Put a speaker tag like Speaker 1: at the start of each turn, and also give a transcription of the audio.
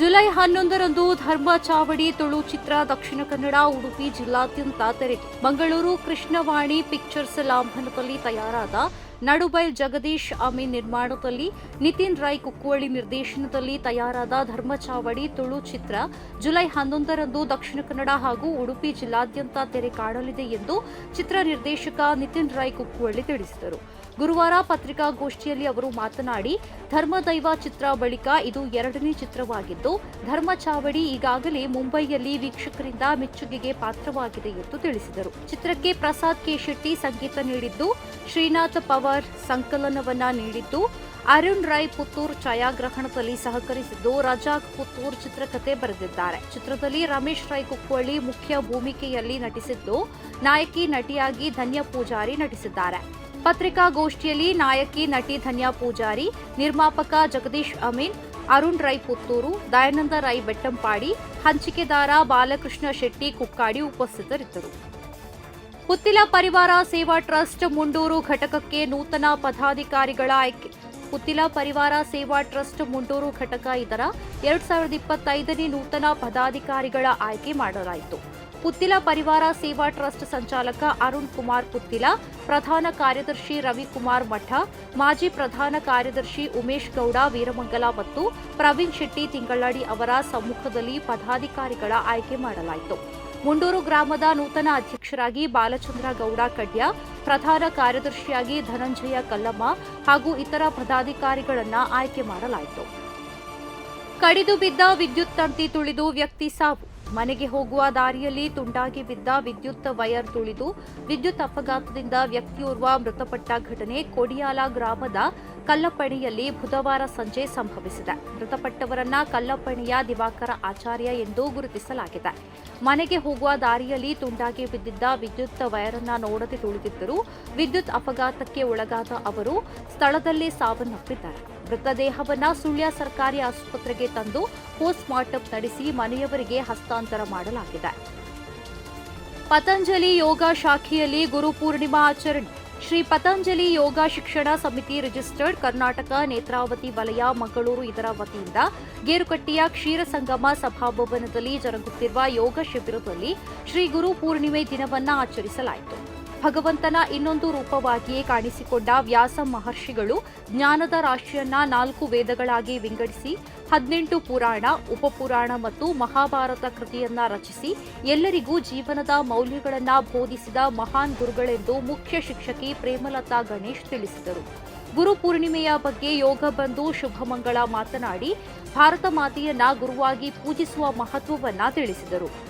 Speaker 1: July ಹನ್ನೊಂದರಂದು ಧರ್ಮ ಚಾವಡಿ, ತುಳು ಚಿತ್ರ, ದಕ್ಷಿಣ ಕನ್ನಡ, ಉಡುಪಿ ಜಿಲ್ಲಾದ್ಯಂತ ತೆರೆದು ಮಂಗಳೂರು ಕೃಷ್ಣವಾಣಿ ಪಿಕ್ಚರ್ಸ್ ಲಾಂಛನದಲ್ಲಿ ತಯಾರಾದ ನಡುಬೈಲ್ ಜಗದೀಶ್ ಅಮಿ ನಿರ್ಮಾಣದಲ್ಲಿ ನಿತಿನ್ ರೈ ಕುಕ್ಕುವಳ್ಳಿ ನಿರ್ದೇಶನದಲ್ಲಿ ತಯಾರಾದ ಧರ್ಮಚಾವಡಿ ತುಳು ಚಿತ್ರ ಜುಲೈ ಹನ್ನೊಂದರಂದು ದಕ್ಷಿಣ ಕನ್ನಡ ಹಾಗೂ ಉಡುಪಿ ಜಿಲ್ಲಾದ್ಯಂತ ತೆರೆ ಕಾಣಲಿದೆ ಎಂದು ಚಿತ್ರ ನಿರ್ದೇಶಕ ನಿತಿನ್ ರೈ ಕುಕ್ಕುವಳ್ಳಿ ತಿಳಿಸಿದರು. ಗುರುವಾರ ಪತ್ರಿಕಾಗೋಷ್ಠಿಯಲ್ಲಿ ಅವರು ಮಾತನಾಡಿ ಧರ್ಮದೈವ ಚಿತ್ರ ಬಳಿಕ ಇದು ಎರಡನೇ ಚಿತ್ರವಾಗಿದ್ದು, ಧರ್ಮ ಚಾವಡಿ ಈಗಾಗಲೇ ಮುಂಬೈಯಲ್ಲಿ ವೀಕ್ಷಕರಿಂದ ಮೆಚ್ಚುಗೆಗೆ ಪಾತ್ರವಾಗಿದೆ ಎಂದು ತಿಳಿಸಿದರು. ಚಿತ್ರಕ್ಕೆ ಪ್ರಸಾದ್ ಕೆ. ಶೆಟ್ಟಿ ಸಂಗೀತ ನೀಡಿದ್ದು, ಶ್ರೀನಾಥ್ ಪವಾರ್ ಸಂಕಲನವನ್ನ ನೀಡಿದ್ದು, ಅರುಣ್ ರೈ ಪುತ್ತೂರ್ ಛಾಯಾಗ್ರಹಣದಲ್ಲಿ ಸಹಕರಿಸಿದ್ದು, ರಜಾಕ್ ಪುತ್ತೂರ್ ಚಿತ್ರಕಥೆ ಬರೆದಿದ್ದಾರೆ. ಚಿತ್ರದಲ್ಲಿ ರಮೇಶ್ ರೈ ಕುಕ್ಕುವಳ್ಳಿ ಮುಖ್ಯ ಭೂಮಿಕೆಯಲ್ಲಿ ನಟಿಸಿದ್ದು, ನಾಯಕಿ ನಟಿಯಾಗಿ ಧನ್ಯ ಪೂಜಾರಿ ನಟಿಸಿದ್ದಾರೆ. ಪತ್ರಿಕಾಗೋಷ್ಠಿಯಲ್ಲಿ ನಾಯಕಿ, ನಟಿ ಧನ್ಯಾ ಪೂಜಾರಿ, ನಿರ್ಮಾಪಕ ಜಗದೀಶ್ ಅಮೀನ್, ಅರುಣ್ ರೈ ಪುತ್ತೂರು ದಯಾನಂದ ರೈ ಬೆಟ್ಟಂಪಾಡಿ, ಹಂಚಿಕೆದಾರ ಬಾಲಕೃಷ್ಣ ಶೆಟ್ಟಿ ಕುಕ್ಕಾಡಿ ಉಪಸ್ಥಿತರಿದ್ದರು. ಪುತ್ತಿಲ ಪರಿವಾರ ಸೇವಾ ಟ್ರಸ್ಟ್ ಮುಂಡೂರು ಘಟಕಕ್ಕೆ ನೂತನ ಪದಾಧಿಕಾರಿಗಳ ಆಯ್ಕೆ ಪುತ್ತಿಲ ಪರಿವಾರ ಸೇವಾ ಟ್ರಸ್ಟ್ ಮುಂಡೂರು ಘಟಕ ಇದರ ಎರಡ್ ಸಾವಿರದ ಇಪ್ಪತ್ತೈದನೇ ನೂತನ ಪದಾಧಿಕಾರಿಗಳ ಆಯ್ಕೆ ಮಾಡಲಾಯಿತು. ಪುತ್ತಿಲ ಪರಿವಾರ ಸೇವಾ ಟ್ರಸ್ಟ್ ಸಂಚಾಲಕ ಅರುಣ್ ಕುಮಾರ್ ಪುತ್ತಿಲ, ಪ್ರಧಾನ ಕಾರ್ಯದರ್ಶಿ ರವಿಕುಮಾರ್ ಮಠ, ಮಾಜಿ ಪ್ರಧಾನ ಕಾರ್ಯದರ್ಶಿ ಉಮೇಶ್ ಗೌಡ, ವೀರಮಂಗಲ ಮತ್ತು ಪ್ರವೀಣ್ ಶೆಟ್ಟಿ ತಿಂಗಳಡಿ ಅವರ ಸಮ್ಮುಖದಲ್ಲಿ ಪದಾಧಿಕಾರಿಗಳ ಆಯ್ಕೆ ಮಾಡಲಾಯಿತು. ಮುಂಡೂರು ಗ್ರಾಮದ ನೂತನ ಅಧ್ಯಕ್ಷರಾಗಿ ಬಾಲಚಂದ್ರ ಗೌಡ ಕಡ್ಯ, ಪ್ರಧಾನ ಕಾರ್ಯದರ್ಶಿಯಾಗಿ ಧನಂಜಯ ಕಲ್ಲಮ್ಮ ಹಾಗೂ ಇತರ ಪದಾಧಿಕಾರಿಗಳನ್ನು ಆಯ್ಕೆ ಮಾಡಲಾಯಿತು. ಕಡಿದು ಬಿದ್ದ ವಿದ್ಯುತ್ ತಂತಿ ತುಳಿದು ವ್ಯಕ್ತಿ ಸಾವು. ಮನೆಗೆ ಹೋಗುವ ದಾರಿಯಲ್ಲಿ ತುಂಡಾಗಿ ಬಿದ್ದ ವಿದ್ಯುತ್ ವೈರ್ ತುಳಿದು ವಿದ್ಯುತ್ ಅಪಘಾತದಿಂದ ವ್ಯಕ್ತಿಯೋರ್ವ ಮೃತಪಟ್ಟ ಘಟನೆ ಕೊಡಿಯಾಲ ಗ್ರಾಮದ ಕಲ್ಲಪ್ಪಣಿಯಲ್ಲಿ ಬುಧವಾರ ಸಂಜೆ ಸಂಭವಿಸಿದೆ. ಮೃತಪಟ್ಟವರನ್ನ ಕಲ್ಲಪ್ಪಣಿಯ ದಿವಾಕರ ಆಚಾರ್ಯ ಎಂದು ಗುರುತಿಸಲಾಗಿದೆ. ಮನೆಗೆ ಹೋಗುವ ದಾರಿಯಲ್ಲಿ ತುಂಡಾಗಿ ಬಿದ್ದಿದ್ದ ವಿದ್ಯುತ್ ವೈರನ್ನ ನೋಡದೆ ತುಳಿದಿದ್ದರು ವಿದ್ಯುತ್ ಅಪಘಾತಕ್ಕೆ ಒಳಗಾದ ಅವರು ಸ್ಥಳದಲ್ಲಿ ಸಾವನ್ನಪ್ಪಿದ್ದಾರೆ. ಮೃತದೇಹವನ್ನ ಸುಳ್ಯ ಸರ್ಕಾರಿ ಆಸ್ಪತ್ರೆಗೆ ತಂದು ಪೋಸ್ಟ್ ಮಾರ್ಟಂ ನಡೆಸಿ ಮನೆಯವರಿಗೆ ಹಸ್ತಾಂತರ ಮಾಡಲಾಗಿದೆ. ಪತಂಜಲಿ ಯೋಗ ಶಾಖೆಯಲ್ಲಿ ಗುರುಪೂರ್ಣಿಮಾ ಆಚರಣೆ. ಶ್ರೀ ಪತಂಜಲಿ ಯೋಗ ಶಿಕ್ಷಣ ಸಮಿತಿ ರಿಜಿಸ್ಟರ್ಡ್ ಕರ್ನಾಟಕ ನೇತ್ರಾವತಿ ವಲಯ, ಮಂಗಳೂರು ಇದರ ವತಿಯಿಂದ ಗೇರುಕಟ್ಟಿಯ ಕ್ಷೀರ ಸಂಗಮ ಸಭಾಭವನದಲ್ಲಿ ಜರುಗುತ್ತಿರುವ ಯೋಗ ಶಿಬಿರದಲ್ಲಿ ಶ್ರೀ ಗುರು ಪೂರ್ಣಿಮೆ ದಿನವನ್ನು ಆಚರಿಸಲಾಯಿತು. ಭಗವಂತನ ಇನ್ನೊಂದು ರೂಪವಾಗಿಯೇ ಕಾಣಿಸಿಕೊಂಡ ವ್ಯಾಸ ಮಹರ್ಷಿಗಳು ಜ್ಞಾನದ ರಾಶಿಯನ್ನ ನಾಲ್ಕು ವೇದಗಳಾಗಿ ವಿಂಗಡಿಸಿ, ಹದಿನೆಂಟು ಪುರಾಣ, ಉಪಪುರಾಣ ಮತ್ತು ಮಹಾಭಾರತ ಕೃತಿಯನ್ನ ರಚಿಸಿ, ಎಲ್ಲರಿಗೂ ಜೀವನದ ಮೌಲ್ಯಗಳನ್ನ ಬೋಧಿಸಿದ ಮಹಾನ್ ಗುರುಗಳೆಂದು ಮುಖ್ಯ ಶಿಕ್ಷಕಿ ಪ್ರೇಮಲತಾ ಗಣೇಶ್ ತಿಳಿಸಿದರು. ಗುರು ಪೂರ್ಣಿಮೆಯ ಬಗ್ಗೆ ಯೋಗ ಬಂಧು ಶುಭಮಂಗಳ ಮಾತನಾಡಿ, ಭಾರತ ಮಾತೆಯನ್ನ ಗುರುವಾಗಿ ಪೂಜಿಸುವ ಮಹತ್ವವನ್ನ ತಿಳಿಸಿದರು.